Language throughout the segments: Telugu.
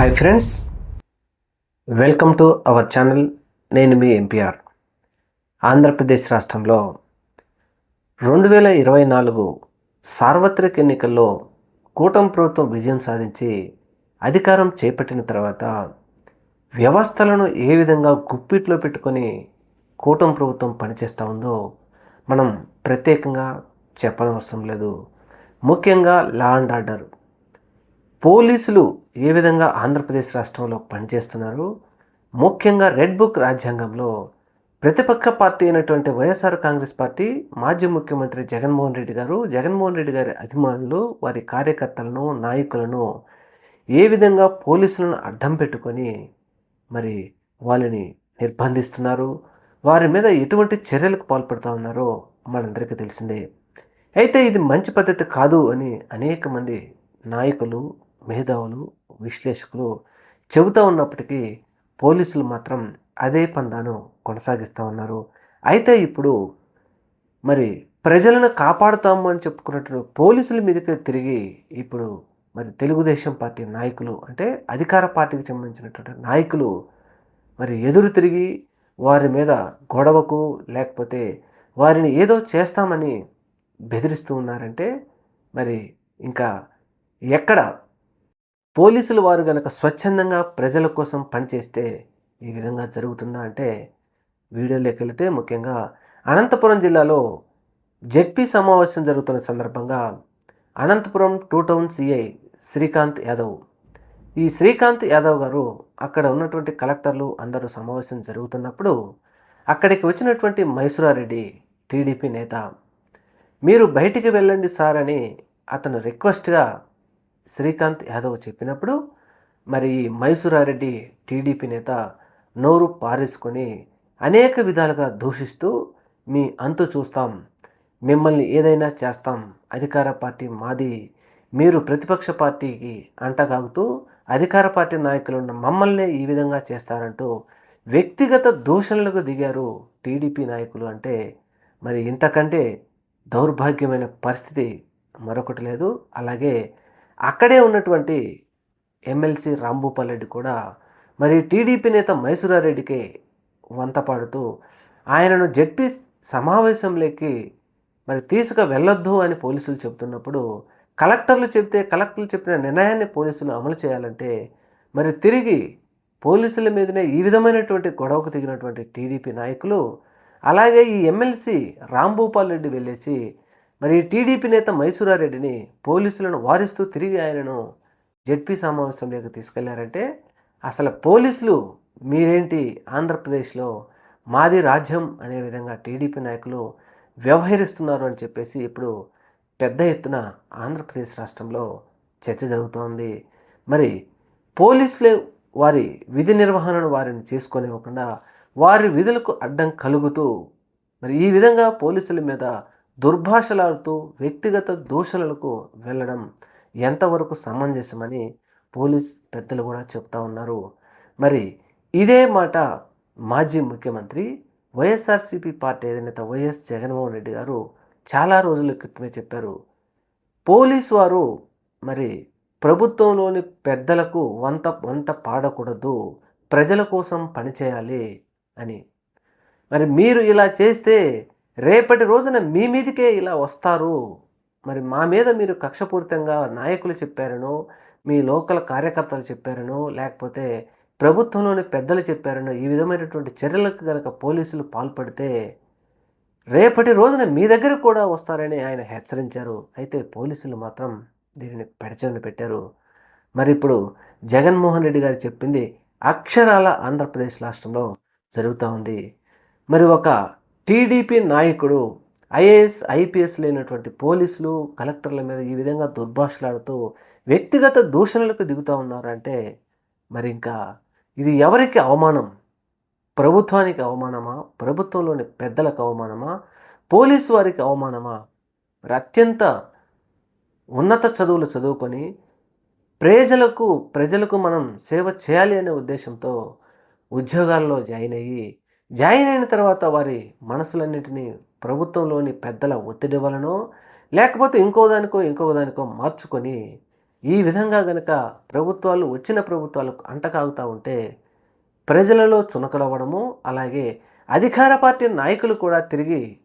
Hi friends welcome to our channel నేను మీ ఎన్పిఆర్ ఆంధ్రప్రదేశ్ రాష్ట్రంలో రెండు వేల ఇరవై నాలుగు సార్వత్రిక ఎన్నికల్లో కూటమి ప్రభుత్వం విజయం సాధించి అధికారం చేపట్టిన తర్వాత వ్యవస్థలను ఏ విధంగా గుప్పిట్లో పెట్టుకొని కూటమి ప్రభుత్వం పనిచేస్తూ ఉందో మనం ప్రత్యేకంగా చెప్పనవసరం లేదు. ముఖ్యంగా లా అండ్ ఆర్డర్ పోలీసులు ఏ విధంగా ఆంధ్రప్రదేశ్ రాష్ట్రంలో పనిచేస్తున్నారు? ముఖ్యంగా రెడ్ బుక్ రాజ్యాంగంలో ప్రతిపక్ష పార్టీ అయినటువంటి వైఎస్ఆర్ కాంగ్రెస్ పార్టీ మాజీ ముఖ్యమంత్రి జగన్మోహన్ రెడ్డి గారు జగన్మోహన్ రెడ్డి గారి అభిమానులు వారి కార్యకర్తలను నాయకులను ఏ విధంగా పోలీసులను అడ్డం పెట్టుకొని మరి వాళ్ళని నిర్బంధిస్తున్నారు? వారి మీద ఎటువంటి చర్యలకు పాల్పడుతూ ఉన్నారో మనందరికీ తెలిసిందే. అయితే ఇది మంచి పద్ధతి కాదు అని అనేక మంది నాయకులు మేధావులు విశ్లేషకులు చెబుతూ ఉన్నప్పటికీ పోలీసులు మాత్రం అదే పందాను కొనసాగిస్తూ ఉన్నారు. అయితే ఇప్పుడు మరి ప్రజలను కాపాడుతాము అని చెప్పుకున్నట్టు పోలీసుల మీదకి తిరిగి ఇప్పుడు మరి తెలుగుదేశం పార్టీ నాయకులు అంటే అధికార పార్టీకి సంబంధించినటువంటి నాయకులు మరి ఎదురు తిరిగి వారి మీద గొడవకు లేకపోతే వారిని ఏదో చేస్తామని బెదిరిస్తూ ఉన్నారంటే మరి ఇంకా ఎక్కడ పోలీసులు వారు గనక స్వచ్ఛందంగా ప్రజల కోసం పనిచేస్తే ఈ విధంగా జరుగుతుందా అంటే వీడియోలోకి వెళితే ముఖ్యంగా అనంతపురం జిల్లాలో జెడ్పీ సమావేశం జరుగుతున్న సందర్భంగా Anantapur two town CI Srikanth Yadav. ఈ శ్రీకాంత్ యాదవ్ గారు అక్కడ ఉన్నటువంటి కలెక్టర్లు అందరూ సమావేశం జరుగుతున్నప్పుడు అక్కడికి వచ్చినటువంటి మైసూరారెడ్డి టీడీపీ నేత మీరు బయటికి వెళ్ళండి సార్ అని అతను రిక్వెస్ట్గా శ్రీకాంత్ యాదవ్ చెప్పినప్పుడు మరి మైసూరారెడ్డి టీడీపీ నేత నోరు పారేసుకొని అనేక విధాలుగా దూషిస్తూ మీ అంతు చూస్తాం మిమ్మల్ని ఏదైనా చేస్తాం అధికార పార్టీ మాది మీరు ప్రతిపక్ష పార్టీకి అంటగాగుతూ అధికార పార్టీ నాయకులున్న మమ్మల్ని ఈ విధంగా చేస్తారంటూ వ్యక్తిగత దూషణలకు దిగారు టీడీపీ నాయకులు అంటే మరి ఇంతకంటే దౌర్భాగ్యమైన పరిస్థితి మరొకటి లేదు. అలాగే అక్కడే ఉన్నటువంటి ఎమ్మెల్సీ రాంభూపాల్ రెడ్డి కూడా మరి టీడీపీ నేత మైసూరారెడ్డికి వంత పాడుతూ ఆయనను జడ్పీ సమావేశంలోకి మరి తీసుకు వెళ్ళొద్దు అని పోలీసులు చెబుతున్నప్పుడు కలెక్టర్లు చెప్తే కలెక్టర్లు చెప్పిన నిర్ణయాన్ని పోలీసులు అమలు చేయాలంటే మరి తిరిగి పోలీసుల మీదనే ఈ విధమైనటువంటి గొడవకు దిగినటువంటి టీడీపీ నాయకులు అలాగే ఈ ఎమ్మెల్సీ రాంభూపాల్ రెడ్డి వెళ్ళేసి మరి టీడీపీ నేత మైసూరారెడ్డిని పోలీసులను వారిస్తూ తిరిగి ఆయనను జడ్పీ సమావేశంలోకి తీసుకెళ్ళారంటే అసలు పోలీసులు మీరేంటి ఆంధ్రప్రదేశ్లో మాది రాజ్యం అనే విధంగా టీడీపీ నాయకులు వ్యవహరిస్తున్నారు అని చెప్పేసి ఇప్పుడు పెద్ద ఎత్తున ఆంధ్రప్రదేశ్ రాష్ట్రంలో చర్చ జరుగుతోంది. మరి పోలీసులే వారి విధి నిర్వహణను వారిని చేసుకోనివ్వకుండా వారి విధులకు అడ్డం కలుగుతూ మరి ఈ విధంగా పోలీసుల మీద దుర్భాషలాడుతూ వ్యక్తిగత దూషణలకు వెళ్ళడం ఎంతవరకు సమంజసమని పోలీస్ పెద్దలు కూడా చెప్తా ఉన్నారు. మరి ఇదే మాట మాజీ ముఖ్యమంత్రి వైఎస్ఆర్సీపీ పార్టీ అధినేత వైఎస్ జగన్మోహన్ రెడ్డి గారు చాలా రోజుల క్రితమే చెప్పారు. పోలీస్ వారు మరి ప్రభుత్వంలోని పెద్దలకు వంత వంట పాడకూడదు. ప్రజల కోసం పనిచేయాలి అని. మరి మీరు ఇలా చేస్తే రేపటి రోజున మీ మీదకే ఇలా వస్తారు. మరి మా మీద మీరు కక్షపూరితంగా నాయకులు చెప్పారనో మీ లోకల్ కార్యకర్తలు చెప్పారనో లేకపోతే ప్రభుత్వంలోని పెద్దలు చెప్పారనో ఈ విధమైనటువంటి చర్యలకు కనుక పోలీసులు పాల్పడితే రేపటి రోజున మీ దగ్గర కూడా వస్తారని ఆయన హెచ్చరించారు. అయితే పోలీసులు మాత్రం దీనిని పెడచని పెట్టారు. మరి ఇప్పుడు జగన్మోహన్ రెడ్డి గారు చెప్పింది అక్షరాల ఆంధ్రప్రదేశ్ రాష్ట్రంలో జరుగుతూ ఉంది. మరి ఒక టీడీపీ నాయకుడు ఐఏఎస్ ఐపీఎస్ లేనటువంటి పోలీసులు కలెక్టర్ల మీద ఈ విధంగా దుర్భాషలాడుతూ వ్యక్తిగత దూషణలకు దిగుతూ ఉన్నారంటే మరి ఇంకా ఇది ఎవరికి అవమానం? ప్రభుత్వానికి అవమానమా? ప్రభుత్వంలోని పెద్దలకు అవమానమా? పోలీసు వారికి అవమానమా? మరి అత్యంత ఉన్నత చదువులు చదువుకొని ప్రజలకు ప్రజలకు మనం సేవ చేయాలి అనే ఉద్దేశంతో ఉద్యోగాల్లో జాయిన్ అయ్యి జాయిన్ అయిన తర్వాత వారి మనసులన్నింటినీ ప్రభుత్వంలోని పెద్దల ఒత్తిడి వలనో లేకపోతే ఇంకో దానికో ఇంకో దానికో మార్చుకొని ఈ విధంగా గనక ప్రభుత్వాలు వచ్చిన ప్రభుత్వాలకు అంటకాగుతూ ఉంటే ప్రజలలో చునకలవ్వడము అలాగే అధికార పార్టీ నాయకులు కూడా తిరిగి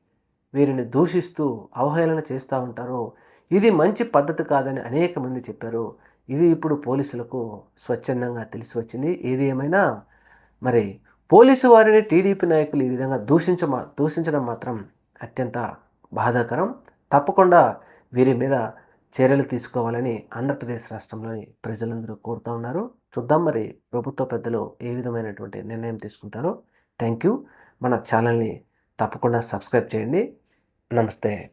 వీరిని దూషిస్తూ అవహేళన చేస్తూ ఉంటారు. ఇది మంచి పద్ధతి కాదని అనేక మంది చెప్పారు. ఇది ఇప్పుడు పోలీసులకు స్వచ్ఛందంగా తెలిసి వచ్చింది. ఏది ఏమైనా మరి పోలీసు వారిని టీడీపీ నాయకులు ఈ విధంగా దూషించ దూషించడం మాత్రం అత్యంత బాధాకరం. తప్పకుండా వీరి మీద చర్యలు తీసుకోవాలని ఆంధ్రప్రదేశ్ రాష్ట్రంలోని ప్రజలందరూ కోరుతూ ఉన్నారు. చూద్దాం మరి ప్రభుత్వ పెద్దలు ఏ విధమైనటువంటి నిర్ణయం తీసుకుంటారో. Thank you. మన ఛానల్ని తప్పకుండా సబ్స్క్రైబ్ చేయండి. నమస్తే.